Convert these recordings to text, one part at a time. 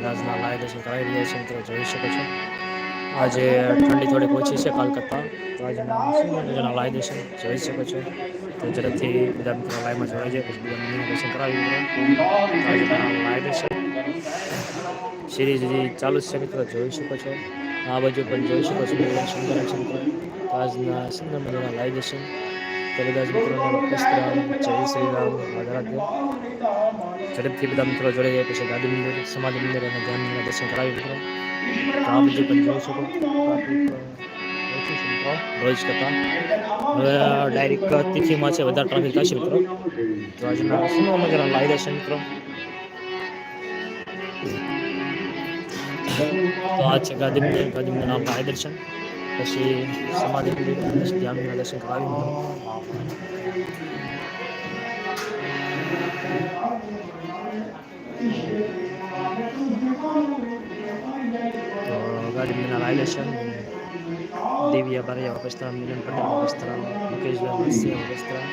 છે આજના લાઈવ દર્શન કરાવી રહ્યા છે મિત્રો, જોઈ શકો છો. આજે ઠંડી થોડીક ઓછી છે કલકત્તા, તો આજે મજાના લાઈવ દર્શન જોઈ શકો છો. તો ઝડપથી બધા મિત્રો લાઈવમાં જોડાઈ જાય, પછી બીજા દર્શન કરાવી લાઈવ દર્શન સિરીઝ હજી ચાલુ છે મિત્રો, જોઈ શકો છો. આ બાજુ પણ જોઈ શકો છો સુંદર છે આજના સુંદર મજાના લાઈવ દર્શન તો બધા જ મિત્રોને પુષ્પરામ જય રામ રાધે. ઝડપથી મિત્રો જાય, પછી ગાદી મંદિર, સમાધિ મંદિર ધ્યાન દર્શન કરાવી મિત્રો. આ બધું પણ જોઈ શકો. રોજ તિથિમાં છે, વધારે ટ્રાફિક થશે મિત્રો. તો આજના દર્શન મિત્રો. તો આ છે ગાદી મંદિર ગાંધી મંદિરના લાઈવ દર્શન પછી સમાધિ મંદિર પછી ધ્યાન મંદિરના દર્શન કરાવી મિત્રો તો ગાડી મંદિરના લાઈવ દર્શન દિવ્યા બારૈયા વસ્ત્રામ મિલન પટેલ વસ્ત્રામ મુકેશભાઈ મત્સ્ય વસ્ત્રામ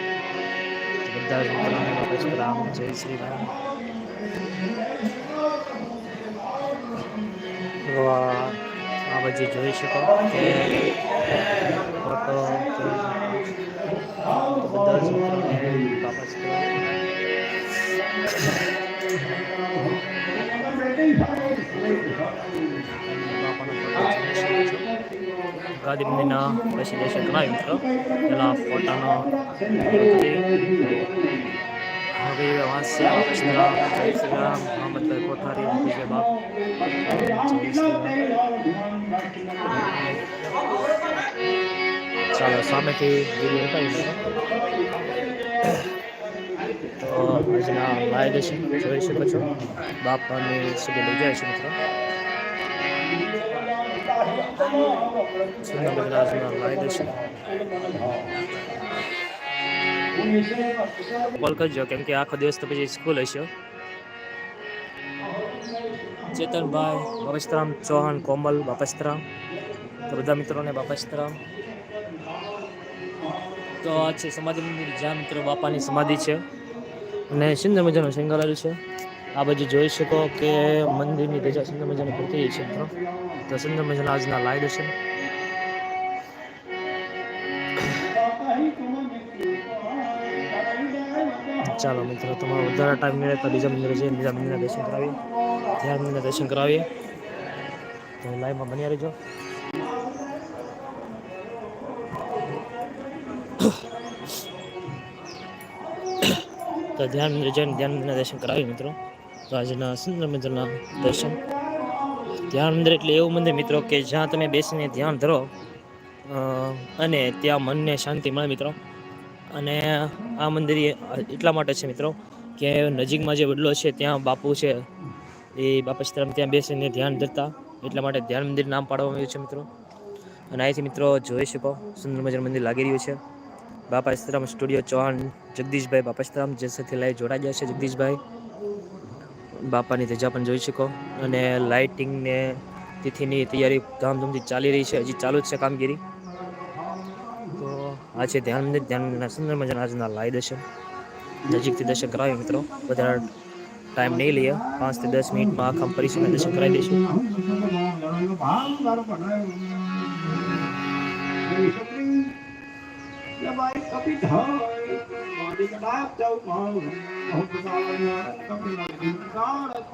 બધા જ મિત્રોને વસ્ત્રામ જય શ્રી રામ. બધી જોઈ શકો ફોટો બધા જ વાપસ ગાંધી મંદિરના પછી દર્શન ઘણા મિત્રો પેલા ફોટાનો હવે વાંસ્ય કૃષ્ણરામ જય શ્રી રામ મોહમ્મદભાઈ કોઠારી વિજય બાપ ચાલો સામેથી વીડિયો બતાવી તો આજના લાઈવ દર્શન જોઈ શકો છો બાપાની સુધી લઈ જાય છે મિત્રો સુંદર આજના લાઈવ દર્શન કોલ કરજો, કેમ કે આખો દિવસ તો પછી સ્કૂલ હશે. ચેતનભાઈ, બાપસ્તરામ ચૌહાણ, કોમલ બાપસ્તરામ. તો બધા મિત્રોને બાપસ્તરામ. તો આ છે સમાધિ મંદિર. જ્યાં મિત્રો બાપાની સમાધિ છે. અને સુંદર મજાનું શણગારેલું છે. આ બાજુ જોઈ શકો કે મંદિરની ધજા સુંદર મજાની પૂરતી છે મિત્રો. તો સુંદર મજાના આજના લાઈવ દર્શન ચાલો મિત્રો, તમારો વધારે ટાઈમ મળે તો બીજા મંદિરે જઈએ, બીજા મંદિરના દર્શન કરાવીએ. ધ્યાન મંદિરના દર્શન કરાવીએ. તો લાઈવમાં બન્યા રહેજો. તો ધ્યાન મંદિર જઈને ધ્યાન મંદિરના દર્શન કરાવીએ મિત્રો. તો આજના સુંદર મંદિરના દર્શન. ધ્યાન મંદિર એટલે એવું મંદિર મિત્રો કે જ્યાં તમે બેસીને ધ્યાન ધરો અને ત્યાં મનને શાંતિ મળે મિત્રો. અને આ મંદિર એટલા માટે છે મિત્રો કે નજીકમાં જે વડલો છે, ત્યાં બાપુ છે, એ બાપા સીતારામ ત્યાં બેસીને ધ્યાન ધરતા. એટલા માટે ધ્યાન મંદિર નામ પાડવામાં આવ્યું છે મિત્રો. અને અહીંથી મિત્રો જોઈ શકો, સુંદર મજાનું મંદિર લાગી રહ્યું છે. બાપા સીતારામ સ્ટુડિયો ચૌહાણ, જગદીશભાઈ બાપા સીતારામ જે સાથે લાઈવ જોડાઈ ગયા છે, જગદીશભાઈ. બાપાની ધજા પણ જોઈ શકો. અને લાઇટિંગને તિથિની તૈયારી ધામધૂમથી ચાલી રહી છે. હજી ચાલુ જ છે કામગીરી. આ છે ધ્યાન મંદિર, ધ્યાન સુંદર મજાના આજના લાઈ દર્શન. નજીકથી દર્શન કરાવીએ મિત્રો. વધારે ટાઈમ નહીં લઈએ. પાંચથી દસ મિનિટમાં આખા પરિસરના દર્શન કરાવી દઈશું.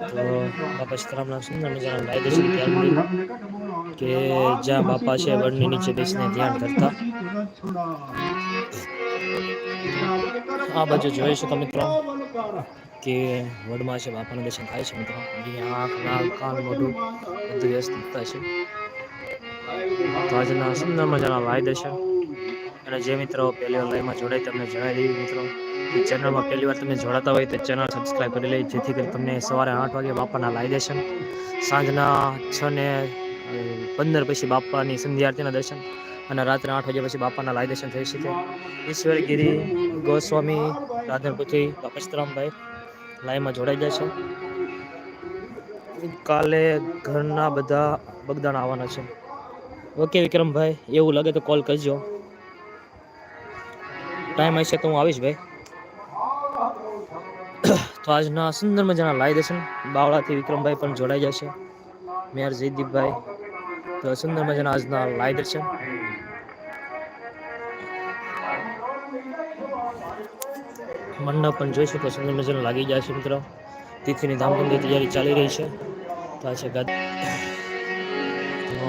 તો બાપા સીતારામના સુંદર મજાના લાઈ દર્શન ધ્યાન મંદિર કે જ્યાં બાપા છે વડની નીચે બેસીને ધ્યાન કરતા આ બાજુ જોઈ શકો મિત્રો કે વડમાં છે બાપાનું દર્શન થાય છે મિત્રો અહીંયા આંખ નાક કાન મોઢું બધું વ્યવસ્થિત છે તો આજના સુંદર મજાના લાઈ દર્શન અને જે મિત્રો પહેલી વાર લાઈવમાં જોડાય તમને જણાવી દેવી મિત્રો ચેનલમાં પહેલી વાર તમે જોડાતા હોય તો ચેનલ સબસ્ક્રાઈબ કરી લઈ જેથી કરી તમને સવારે આઠ વાગે બાપાના લાઈ દર્શન, સાંજના છ ને પંદર પછી બાપાની સંધ્યાઆરતીના દર્શન અને રાત્રે આઠ વાગ્યા પછી બાપાના લાઈ દર્શન થઈ શકે. ઈશ્વરગીરી ગોસ્વામી રાધનપુથી બાપસ્તરામભાઈ લાઈવમાં જોડાઈ જાય છે. કાલે ઘરના બધા બગદાણ આવવાના છે. ઓકે વિક્રમભાઈ, એવું લાગે તો કોલ કરજો. ટાઈમ હશે તો હું આવીશ ભાઈ. તો આજના સુંદર મજાના લાઈ દર્શન. બાવળાથી વિક્રમભાઈ પણ જોડાઈ જશે મેયર જયદીપભાઈ. તો સુંદર મજાના આજના લાઈ દર્શન. મંડપ પણ જોઈ શકો સુંદર મજાના લાગી જાય છે મિત્રો. તિથિની ધામધૂમની તૈયારી ચાલી રહી છે. તો આ છે ગાદી તો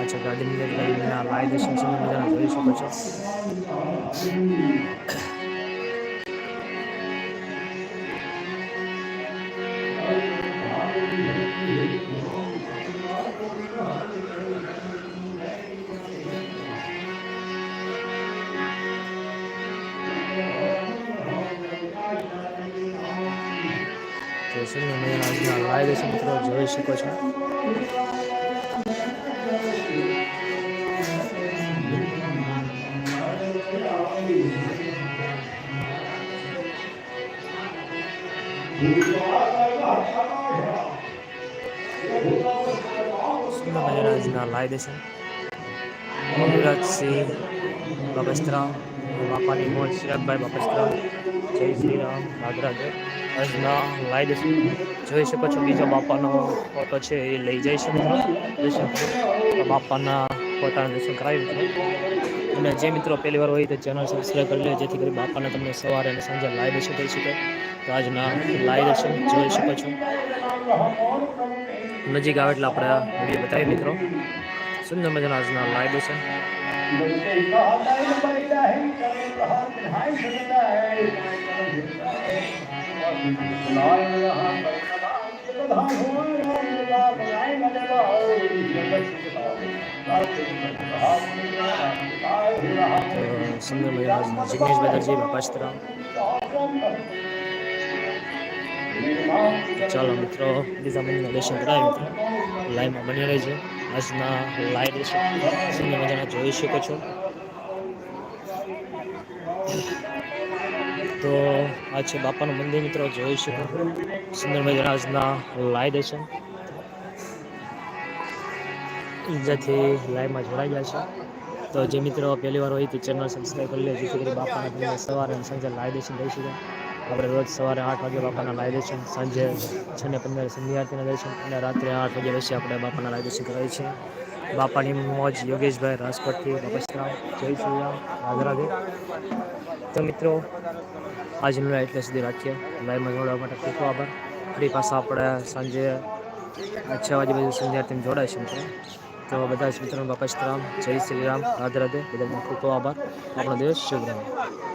આ છે ગાદીની લાઈવ દર્શન. સુંદર મજાના જોઈ શકો છો. તો સુંદર મજાના આજના લાઈવ દર્શન મિત્રો જોઈ શકો છો સુંદર મજાના આજના લાઈવ દર્શન યુવરાજસિંહ બાબસ્ત્રા બાપાની મોજ ચિરાગભાઈ બાબસ્ત્રા જય શ્રી રામ રાધરાધે આજના લાઈવ દેશું જોઈ શકો છો બીજો બાપાનો ફોટો છે એ લઈ દર્શન કરો. બાપાના પોતાના દર્શન કરાવી મિત્રો અને જે મિત્રો પહેલી વાર હોય તો ચેનલ સબસ્ક્રાઈબ કરી લે, જેથી કરી બાપાને તમને સવારે અને સાંજે લાઈવ દર્શન કરી શકે. તો આજના લાઈવ દર્શન જોઈ શકો છો. નજીક આવે એટલે આપણે વીડિયો બતાવીએ મિત્રો. સુંદર મજાના આજના લાઈવ દર્શન તો સુંદર મજાના જિગ્નેશ બેનર્જી બાપાસ્ત્રા ચાલો મિત્રો, બીજા મંદિરના દર્શન કરાય મિત્રો. લાઈવમાં બની રહેજો. આજના લાઈવ દર્શન સુંદર મજાના જોઈ શકો છો. તો આ છે બાપાનું મંદિર મિત્રો, જોઈ શકો. સુંદર મજાના આજના લાઈવ દર્શન. જેથી લાઈવમાં જોડાઈ જાય છે. તો જે મિત્રો પહેલી વાર હોય તે ચેનલ સબસ્ક્રાઈબ કરી લે, જેથી કરી બાપાના તમને સવારે અને સાંજે લાઈવ દર્શન થઈ શકે. આપણે રોજ સવારે આઠ વાગે બાપાના લાઈવ દર્શન સાંજે છ ને પંદર સંધ્યાર્થીના દર્શન અને રાત્રે આઠ વાગે પછી આપણે બાપાના લાઈવ દર્શન કરાવીએ છીએ બાપાની મોજ યોગેશભાઈ રાજકોટથી બાપસરામ જય શ્રીરામ, રાધે તો મિત્રો આજનું એટલે સુધી રાખીએ. લાઈવમાં જોડવા માટે ખૂબ ખૂબ આભાર. ફરી પાછા આપણે સાંજે છ વાગે બધું સંધ્યાર્થીને જોડાઈશું મિત્રો. તો બધા જ મિત્રોને બાપસ્તરામ જય શ્રી રામ. રાધે રાધે. બધાનો ખૂબ ખૂબ આભાર. આપણો દેશ શુભ